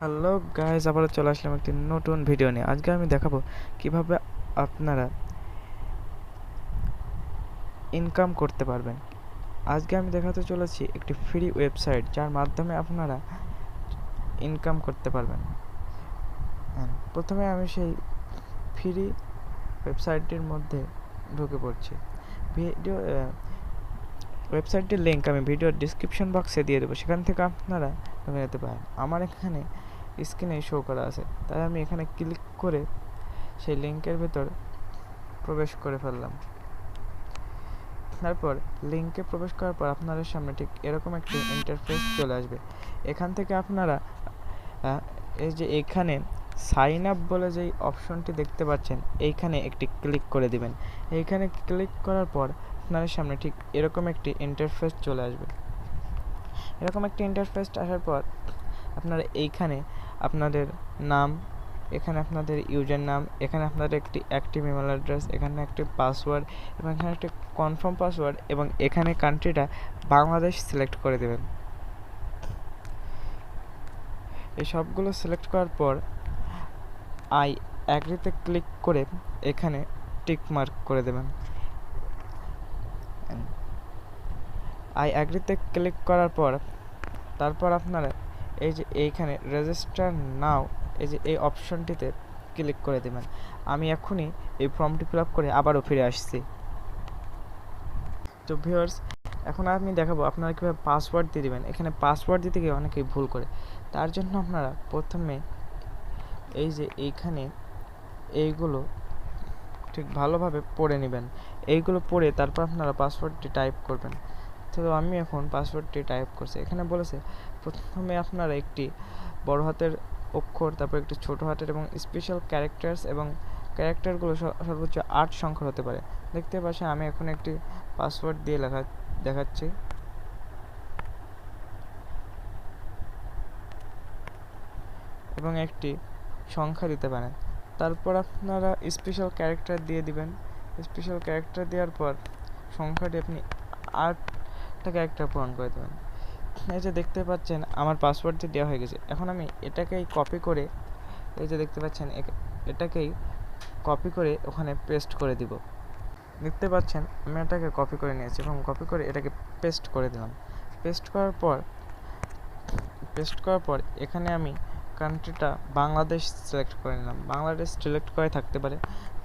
Hello guys আবারও চলে আসলাম একটি নতুন ভিডিও নিয়ে। আজকে আমি দেখাবো কীভাবে আপনারা ইনকাম করতে পারবেন। আজকে আমি দেখাতে চলেছি একটি ফ্রি ওয়েবসাইট যার মাধ্যমে আপনারা ইনকাম করতে পারবেন। হ্যাঁ, প্রথমে আমি সেই ফ্রি ওয়েবসাইটটির মধ্যে ঢুকে পড়ছি। ভিডিও ওয়েবসাইটটির লিঙ্ক আমি ভিডিওর ডিসক্রিপশন বক্সে দিয়ে দেবো। সেখান থেকে আপনারা যেতে পারেন। আমার এখানে স্ক্রিনে শো করা আছে। তাই আমি এখানে ক্লিক করে সেই লিঙ্কের ভেতর প্রবেশ করে ফেললাম। তারপর লিঙ্কে প্রবেশ করার পর আপনাদের সামনে ঠিক এরকম একটি ইন্টারফেস চলে আসবে। এখান থেকে আপনারা এই যে এখানে সাইন আপ বলে যেই অপশনটি দেখতে পাচ্ছেন, এইখানে একটি ক্লিক করে দিবেন। এইখানে ক্লিক করার পর আপনাদের সামনে ঠিক এরকম একটি ইন্টারফেস চলে আসবে। এরকম একটি ইন্টারফেস আসার পর আপনারা এইখানে আপনাদের নাম, এখানে আপনাদের ইউজার নাম এখানে আপনাদের একটি অ্যাক্টিভ ইমেল অ্যাড্রেস এখানে একটি পাসওয়ার্ড এবং এখানে একটি কনফার্ম পাসওয়ার্ড এবং এখানে কান্ট্রিটা বাংলাদেশ সিলেক্ট করে দেবেন। এই সবগুলো সিলেক্ট করার পর আই অ্যাগ্রিতে ক্লিক করে এখানে টিক মার্ক করে দেবেন। আই অ্যাগ্রিতে ক্লিক করার পর তারপর আপনারা এই যে এইখানে রেজিস্টার নাও এই যে এই অপশনটিতে ক্লিক করে দেবেন। আমি এখনই এই ফর্মটি ফিল করে আবারও ফিরে আসছি। তো ভিউয়ার্স এখন আমি দেখাবো আপনারা কীভাবে পাসওয়ার্ড দিয়ে দেবেন। এখানে পাসওয়ার্ড দিতে গিয়ে অনেকেই ভুল করে। তার জন্য আপনারা প্রথমে এই যে এইখানে এইগুলো ঠিক ভালোভাবে পড়ে নেবেন। এইগুলো পড়ে তারপর আপনারা পাসওয়ার্ডটি টাইপ করবেন। তো আমি এখন পাসওয়ার্ডটি টাইপ করছি। এখানে বলেছে, প্রথমে আপনারা একটি বড় হাতের অক্ষর, তারপর একটি ছোট হাতের এবং স্পেশাল ক্যারেক্টার্স এবং ক্যারেক্টারগুলো সর্বোচ্চ আট সংখ্যার হতে পারে। দেখতে পাচ্ছেন আমি এখন একটি পাসওয়ার্ড দিয়ে লেখা, দেখাচ্ছি। এবং একটি সংখ্যা দিতে পারেন। তারপর আপনারা স্পেশাল ক্যারেক্টার দিয়ে দিবেন। স্পেশাল ক্যারেক্টার দেওয়ার পর সংখ্যাটি আপনি আটটা ক্যারেক্টার পূরণ করে দেবেন। এই যে দেখতে পাচ্ছেন, আমার পাসওয়ার্ডটি দেওয়া হয়ে গেছে। এখন আমি এটাকেই কপি করে, এই যে দেখতে পাচ্ছেন এটাকেই কপি করে ওখানে পেস্ট করে দিব। দেখতে পাচ্ছেন, আমি এটাকে কপি করে নিয়েছি এবং কপি করে এটাকে পেস্ট করে দিলাম। পেস্ট করার পর পেস্ট করার পর এখানে আমি কান্ট্রিটা বাংলাদেশ সিলেক্ট করে নিলাম। বাংলাদেশ সিলেক্ট করে থাকতে পারে।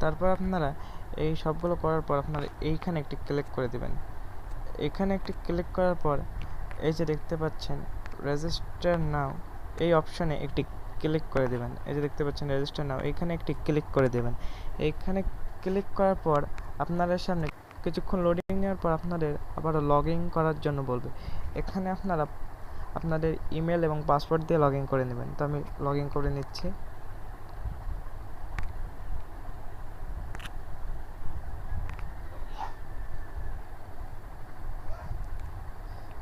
তারপর আপনারা এই সবগুলো করার পর আপনারা এইখানে একটি ক্লিক করে দেবেন। এখানে একটি ক্লিক করার পর এই যে দেখতে পাচ্ছেন রেজিস্টার নাও এই অপশনে একটি ক্লিক করে দেবেন। এই যে দেখতে পাচ্ছেন রেজিস্টার নাও এখানে একটি ক্লিক করে দেবেন। এইখানে ক্লিক করার পর আপনাদের সামনে কিছুক্ষণ লোডিং নেওয়ার পর আপনাদের আবার লগ ইন করার জন্য বলবে। এখানে আপনারা আপনাদের ইমেল এবং পাসওয়ার্ড দিয়ে লগ ইন করে নেবেন। তো আমি লগ ইন করে নিচ্ছি।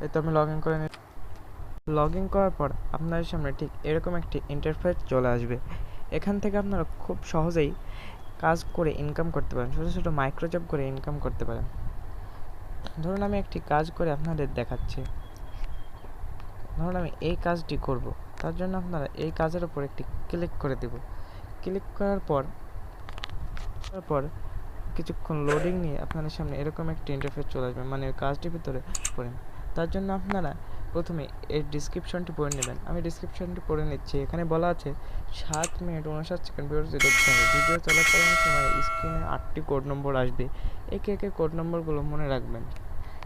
এই তো আমি লগ ইন করে নি লগ ইন করার পর আপনাদের সামনে ঠিক এরকম একটি ইন্টারফেস চলে আসবে। এখান থেকে আপনারা খুব সহজেই কাজ করে ইনকাম করতে পারেন। ছোটো ছোটো মাইক্রো জব করে ইনকাম করতে পারেন। ধরুন আমি একটি কাজ করে আপনাদের দেখাচ্ছি। ধরুন আমি এই কাজটি করব। তার জন্য আপনারা এই কাজের উপর একটি ক্লিক করে দেব। ক্লিক করার পর তারপর কিছুক্ষণ লোডিং নিয়ে আপনাদের সামনে এরকম একটি ইন্টারফেস চলে আসবে। মানে কাজটির ভিতরে পড়েন। তার জন্য আপনারা প্রথমে এর ডিসক্রিপশনটি পড়ে নেবেন। আমি ডিসক্রিপশনটি পড়ে নিচ্ছি। এখানে বলা আছে, সাত মিনিট উনষাট সেকেন্ড ভিডিওটি দেখতে হবে। ভিডিও চলাকালীন সময় স্ক্রিনে আটটি কোড নম্বর আসবে। একে একে কোড নম্বরগুলো মনে রাখবেন।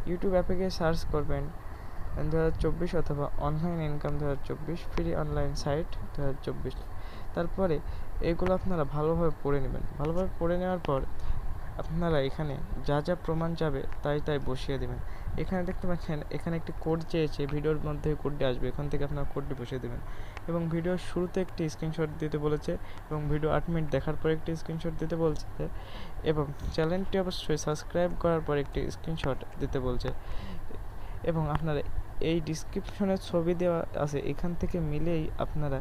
ইউটিউব অ্যাপে গিয়ে সার্চ করবেন দু হাজার চব্বিশ অথবা অনলাইন ইনকাম দু হাজার চব্বিশ ফ্রি অনলাইন সাইট দু হাজার চব্বিশ। তারপরে এগুলো আপনারা ভালোভাবে পড়ে নেবেন। ভালোভাবে পড়ে নেওয়ার পর আপনারা এখানে যা যা প্রমাণ যাবে তাই তাই বসিয়ে দেবেন। এখানে দেখতে পাচ্ছেন, এখানে একটি কোড চেয়েছে, ভিডিওর মধ্যে কোডটি আসবে, এখান থেকে আপনার কোডটি বসিয়ে দেবেন। এবং ভিডিওর শুরুতে একটি স্ক্রিনশট দিতে বলেছে, এবং ভিডিও আট মিনিট দেখার পর একটি স্ক্রিনশট দিতে বলছে, এবং চ্যানেলটি অবশ্যই সাবস্ক্রাইব করার পর একটি স্ক্রিনশট দিতে বলছে। এবং আপনারা এই ডিসক্রিপশনে ছবি দেওয়া আছে, এখান থেকে মিলেই আপনারা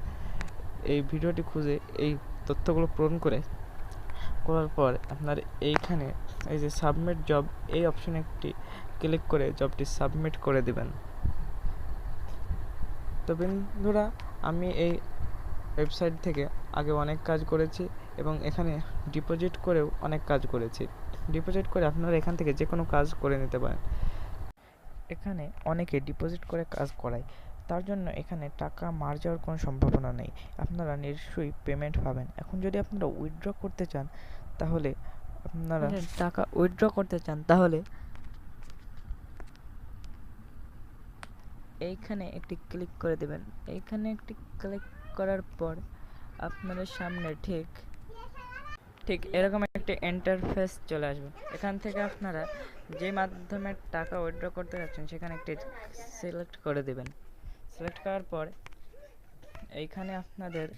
এই ভিডিওটি খুঁজে, এই তথ্যগুলো পূরণ করে করার পর আপনার এইখানে এই যে সাবমিট জব এই অপশনে একটি ক্লিক করে জবটি সাবমিট করে দিবেন। তো বন্ধুরা, আমি এই ওয়েবসাইট থেকে আগে অনেক কাজ করেছি এবং এখানে ডিপোজিট করেও অনেক কাজ করেছি। ডিপোজিট করে আপনারা এখান থেকে যে কোনো কাজ করে নিতে পারেন। এখানে অনেকে ডিপোজিট করে কাজ করায়। তার জন্য এখানে টাকা মার যাওয়ার কোনো সম্ভাবনা নেই। আপনারা নিশ্চয়ই পেমেন্ট পাবেন। এখন যদি আপনারা উইথড্র করতে চান, তাহলে আপনারা টাকা উইথড্র করতে চান, তাহলে এইখানে একটি ক্লিক করে দেবেন। এইখানে একটি ক্লিক করার পর আপনাদের সামনে ঠিক ঠিক এরকম একটি ইন্টারফেস চলে আসবে। এখান থেকে আপনারা যে মাধ্যমে টাকা উইথড্র করতে যাচ্ছেন, সেখানে একটি সিলেক্ট করে দেবেন। সিলেক্ট করার পর এইখানে আপনাদের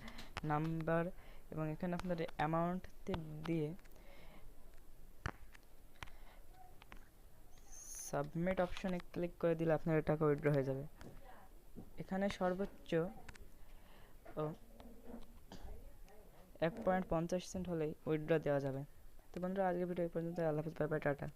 নাম্বার এবং এখানে আপনাদের অ্যামাউন্ট দিয়ে সাবমিট অপশনে ক্লিক করে দিলে আপনার টাকা উইথড্র হয়ে যাবে। এখানে সর্বোচ্চ, ও, এক পয়েন্ট পঞ্চাশ সেন্ট হলেই উইথড্র দেওয়া যাবে। তো বন্ধুরা, আজকের ভিডিও এই পর্যন্ত আল্লাহ হাফিজ বাই বাই টাটা।